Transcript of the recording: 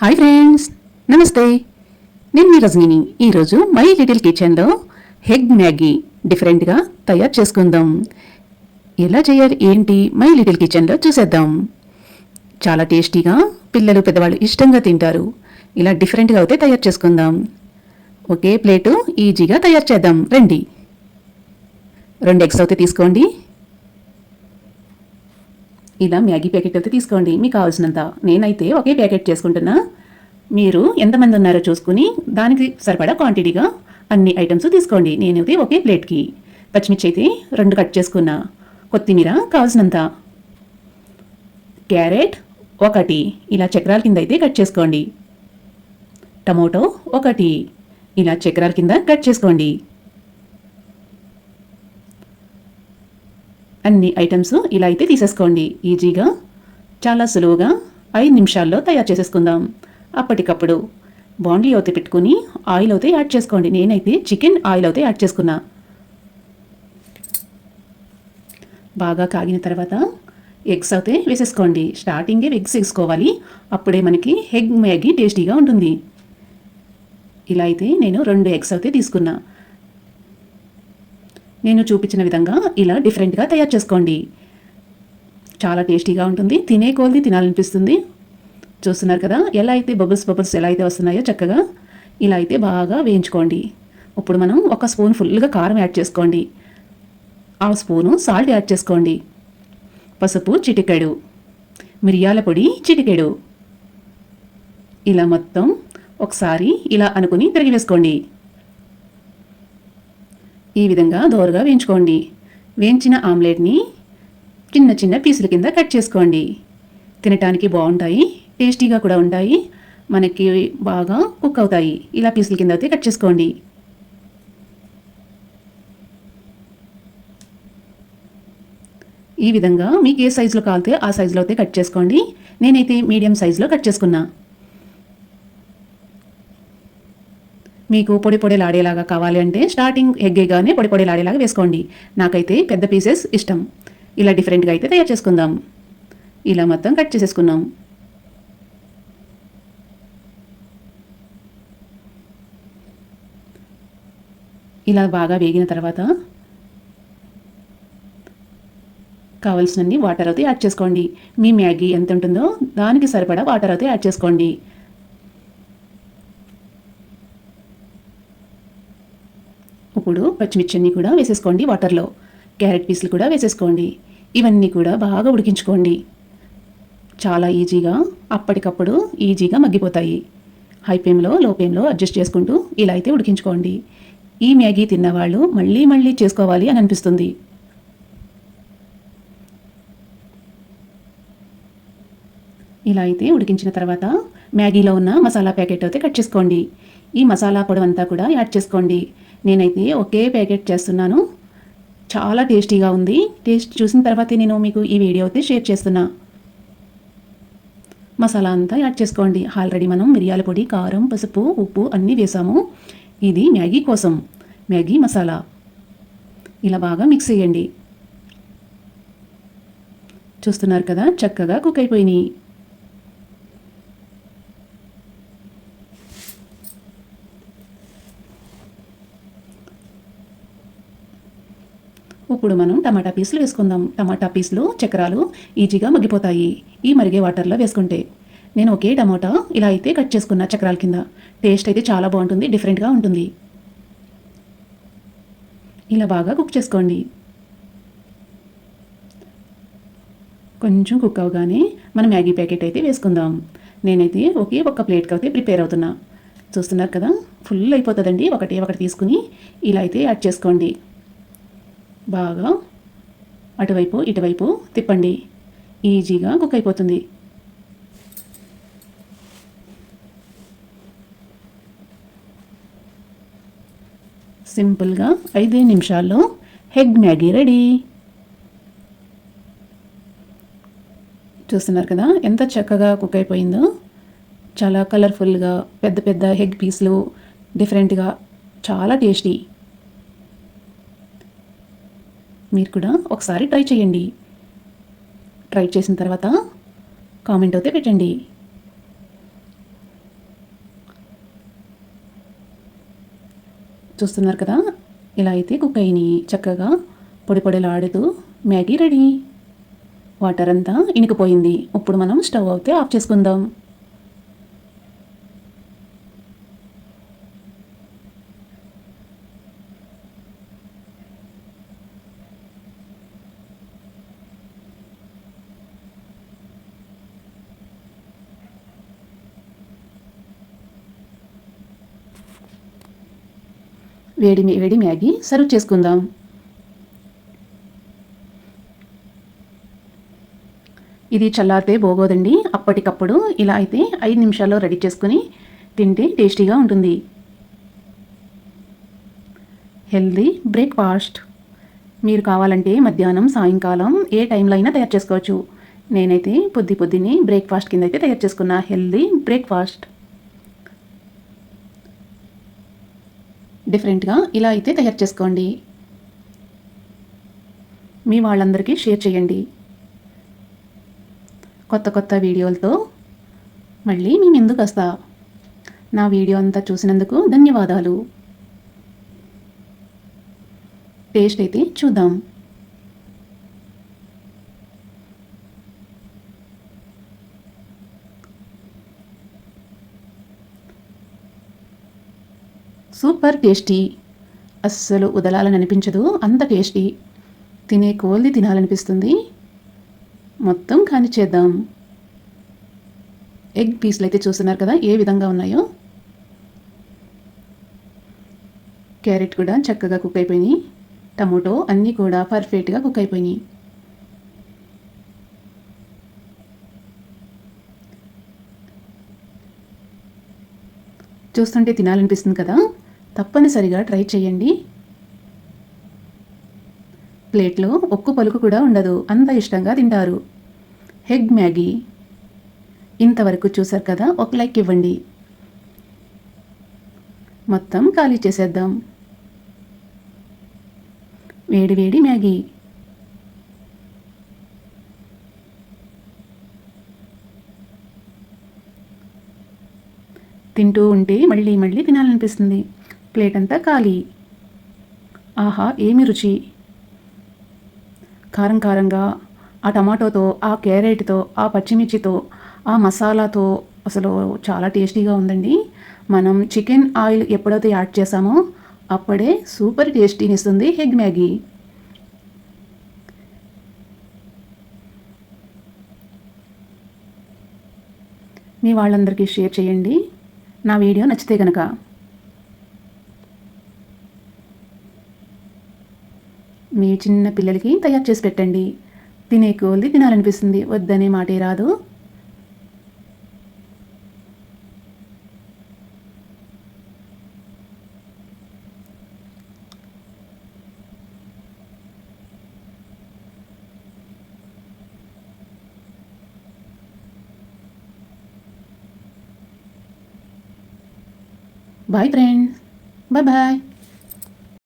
Hi friends నమస్తే. నేను మీ రజనీని. ఈరోజు మై లిటిల్ కిచెన్లో హెగ్ మ్యాగీ డిఫరెంట్గా తయారు చేసుకుందాం. ఎలా చేయాలి ఏంటి మై లిటిల్ కిచెన్లో చూసేద్దాం. చాలా టేస్టీగా పిల్లలు పెద్దవాళ్ళు ఇష్టంగా తింటారు. ఇలా డిఫరెంట్గా అయితే తయారు చేసుకుందాం. ఒకే ప్లేటు ఈజీగా తయారు చేద్దాం. రండి. రెండు ఎగ్స్ అయితే తీసుకోండి. ఇలా మ్యాగీ ప్యాకెట్ అయితే తీసుకోండి. మీకు కావాల్సినంత. నేనైతే ఒకే ప్యాకెట్ చేసుకుంటున్నా. మీరు ఎంతమంది ఉన్నారో చూసుకుని దానికి సరిపడా క్వాంటిటీగా అన్ని ఐటమ్స్ తీసుకోండి. నేనైతే ఒకే ప్లేట్కి. పచ్చిమిర్చి అయితే రెండు కట్ చేసుకున్నా. కొత్తిమీర కావాల్సినంత. క్యారెట్ ఒకటి. ఇలా చక్రాల కింద అయితే కట్ చేసుకోండి. టమోటో ఒకటి. ఇలా చక్రాల కింద కట్ చేసుకోండి. అన్ని ఐటమ్స్ ఇలా అయితే తీసేసుకోండి. ఈజీగా చాలా సులువుగా ఐదు నిమిషాల్లో తయారు చేసేసుకుందాం. అప్పటికప్పుడు బాండ్లీ అయితే పెట్టుకుని ఆయిల్ అయితే యాడ్ చేసుకోండి. నేనైతే చికెన్ ఆయిల్ అయితే యాడ్ చేసుకున్నా. బాగా కాగిన తర్వాత ఎగ్స్ అయితే వేసేసుకోండి. స్టార్టింగే ఎగ్స్ వేసుకోవాలి. అప్పుడే మనకి ఎగ్ మ్యాగీ టేస్టీగా ఉంటుంది. ఇలా అయితే నేను రెండు ఎగ్స్ అయితే తీసుకున్నా. నేను చూపించిన విధంగా ఇలా డిఫరెంట్గా తయారు చేసుకోండి. చాలా టేస్టీగా ఉంటుంది. తినే కొలది తినాలనిపిస్తుంది. చూస్తున్నారు కదా? ఎలా అయితే బబుల్స్ బబుల్స్ ఎలా అయితే వస్తున్నాయో చక్కగా ఇలా అయితే బాగా వేయించుకోండి. ఇప్పుడు మనం ఒక స్పూన్ ఫుల్గా కారం యాడ్ చేసుకోండి. ఆ స్పూను సాల్ట్ యాడ్ చేసుకోండి. పసుపు చిటికెడు. మిరియాల పొడి చిటికెడు. ఇలా మొత్తం ఒకసారి ఇలా అనుకుని తిరిగి వేసుకోండి ఈ విధంగా దోరగా వేయించుకోండి. వేయించిన ఆమ్లెట్ని చిన్న చిన్న పీసుల కింద కట్ చేసుకోండి. తినటానికి బాగుంటాయి టేస్టీగా కూడా ఉంటాయి మనకి బాగా కుక్ అవుతాయి. ఇలా పీసుల కింద అయితే కట్ చేసుకోండి. ఈ విధంగా మీకు ఏ సైజులో కావాలితే ఆ సైజులో అయితే కట్ చేసుకోండి. నేనైతే మీడియం సైజులో కట్ చేసుకున్నా. మీకు పొడి పొడిలాడేలాగా కావాలి అంటే స్టార్టింగ్ ఎగ్గేగానే పొడి పొడిలాడేలాగా వేసుకోండి. నాకైతే పెద్ద పీసెస్ ఇష్టం. ఇలా డిఫరెంట్గా అయితే తయారు చేసుకుందాం. ఇలా మొత్తం కట్ చేసేసుకున్నాం. ఇలా బాగా వేగిన తర్వాత కావలసినన్ని వాటర్ అయితే యాడ్ చేసుకోండి. మీ మ్యాగీ ఎంత ఉంటుందో దానికి సరిపడా వాటర్ అయితే యాడ్ చేసుకోండి. ఇప్పుడు పచ్చిమిర్చిని కూడా వేసేసుకోండి వాటర్లో క్యారెట్ పీసులు కూడా వేసేసుకోండి. ఇవన్నీ కూడా బాగా ఉడికించుకోండి. చాలా ఈజీగా అప్పటికప్పుడు ఈజీగా మగ్గిపోతాయి. హై ఫ్లేమ్లో లో ఫ్లేమ్లో అడ్జస్ట్ చేసుకుంటూ ఇలా అయితే ఉడికించుకోండి. ఈ మ్యాగీ తిన్నవాళ్ళు మళ్ళీ మళ్ళీ చేసుకోవాలి అని అనిపిస్తుంది. ఇలా అయితే ఉడికించిన తర్వాత మ్యాగీలో ఉన్న మసాలా ప్యాకెట్ అయితే కట్ చేసుకోండి. ఈ మసాలా పొడవంతా అంతా కూడా యాడ్ చేసుకోండి. నేనైతే ఒకే ప్యాకెట్ చేస్తున్నాను. చాలా టేస్టీగా ఉంది. టేస్ట్ చూసిన తర్వాతే నేను మీకు ఈ వీడియో అయితే షేర్ చేస్తున్నా. మసాలా అంతా యాడ్ చేసుకోండి. ఆల్రెడీ మనం మిరియాల పొడి కారం పసుపు ఉప్పు అన్నీ వేసాము. ఇది మ్యాగీ కోసం. మ్యాగీ మసాలా. ఇలా బాగా మిక్స్ చేయండి. చూస్తున్నారు కదా? చక్కగా కుక్ అయిపోయినాయి. ఇప్పుడు మనం టమాటా పీసులు వేసుకుందాం. టమాటా పీసులు చక్రాలు ఈజీగా మగ్గిపోతాయి. ఈ మరిగే వాటర్లో వేసుకుంటే నేను ఒకే టమాటా ఇలా అయితే కట్ చేసుకున్న చక్రాల కింద. టేస్ట్ అయితే చాలా బాగుంటుంది డిఫరెంట్గా ఉంటుంది. ఇలా బాగా కుక్ చేసుకోండి. కొంచెం కుక్ అవగానే మనం మ్యాగీ ప్యాకెట్ అయితే వేసుకుందాం. నేనైతే ఒకే ఒక్క ప్లేట్కి అయితే ప్రిపేర్ అవుతున్నా. చూస్తున్నారు కదా ఫుల్ అయిపోతుందండి. ఒకటి ఒకటి తీసుకుని ఇలా అయితే యాడ్ చేసుకోండి. బాగా అటువైపు ఇటువైపు తిప్పండి. ఈజీగా కుక్ అయిపోతుంది. సింపుల్గా ఐదే నిమిషాల్లో హెగ్ మ్యాగీ రెడీ. చూస్తున్నారు కదా ఎంత చక్కగా కుక్ అయిపోయిందో. చాలా కలర్ఫుల్గా పెద్ద పెద్ద హెగ్ పీస్లు డిఫరెంట్గా చాలా టేస్టీ. మీరు కూడా ఒకసారి ట్రై చేయండి. ట్రై చేసిన తర్వాత కామెంట్ అయితే పెట్టండి. చూస్తున్నారు కదా? ఇలా అయితే కుక్ అయిని చక్కగా పొడి పొడిలా ఆడుతూ మ్యాగీ రెడీ. వాటర్ అంతా ఇనికిపోయింది. ఇప్పుడు మనం స్టవ్ అయితే ఆఫ్ చేసుకుందాం. వేడి వేడి మ్యాగీ సర్వ్ చేసుకుందాం. ఇది చల్లారితే బాగోదండి అప్పటికప్పుడు ఇలా అయితే ఐదు నిమిషాల్లో రెడీ చేసుకుని తింటే టేస్టీగా ఉంటుంది. Healthy breakfast. మీరు కావాలంటే మధ్యాహ్నం సాయంకాలం ఏ టైంలో అయినా తయారు చేసుకోవచ్చు. నేనైతే పొద్దు పొద్దున్నే బ్రేక్ఫాస్ట్ కింద అయితే తయారు చేసుకున్న హెల్దీ బ్రేక్ఫాస్ట్. డిఫరెంట్గా ఇలా అయితే తయారు చేసుకోండి. మీ వాళ్ళందరికీ షేర్ చేయండి. కొత్త కొత్త వీడియోలతో మళ్ళీ మేము ఎందుకు వస్తా. నా వీడియో అంతా చూసినందుకు ధన్యవాదాలు. టేస్ట్ అయితే చూద్దాం. Super tasty. అస్సలు వదలాలని అనిపించదు అంత టేస్టీ. తినే కోల్ది తినాలనిపిస్తుంది. మొత్తం కానిచ్చేద్దాం ఎగ్ పీస్లు అయితే చూస్తున్నారు కదా ఏ విధంగా ఉన్నాయో. క్యారెట్ కూడా చక్కగా కుక్ అయిపోయినాయి. టమోటో అన్నీ కూడా పర్ఫెక్ట్గా కుక్ అయిపోయినాయి. చూస్తుంటే తినాలనిపిస్తుంది కదా. తప్పనిసరిగా ట్రై చేయండి. ప్లేట్లో ఒక్క పలుకు కూడా ఉండదు. అంత ఇష్టంగా తింటారు. Egg Maggi. ఇంతవరకు చూసారు కదా? ఒక లైక్ ఇవ్వండి. మొత్తం ఖాళీ చేసేద్దాం. వేడివేడి మ్యాగీ. తింటూ ఉంటే మళ్ళీ మళ్ళీ తినాలనిపిస్తుంది. ప్లేట్ అంతా ఖాళీ. ఆహా ఏమి రుచి? కారం కారంగా ఆ టమాటోతో ఆ క్యారెట్తో ఆ పచ్చిమిర్చితో ఆ మసాలాతో అసలు చాలా టేస్టీగా ఉందండి. మనం చికెన్ ఆయిల్ ఎప్పుడైతే యాడ్ చేసామో అప్పుడే సూపర్ టేస్టీని ఇస్తుంది హెగ్ మ్యాగీ. మీ వాళ్ళందరికీ షేర్ చేయండి. నా వీడియో నచ్చితే కనుక మీ చిన్న పిల్లలకి తయారు చేసి పెట్టండి. తినే కోల్ది తినాలనిపిస్తుంది. వద్దనే మాటే రాదు. Bye friends bye bye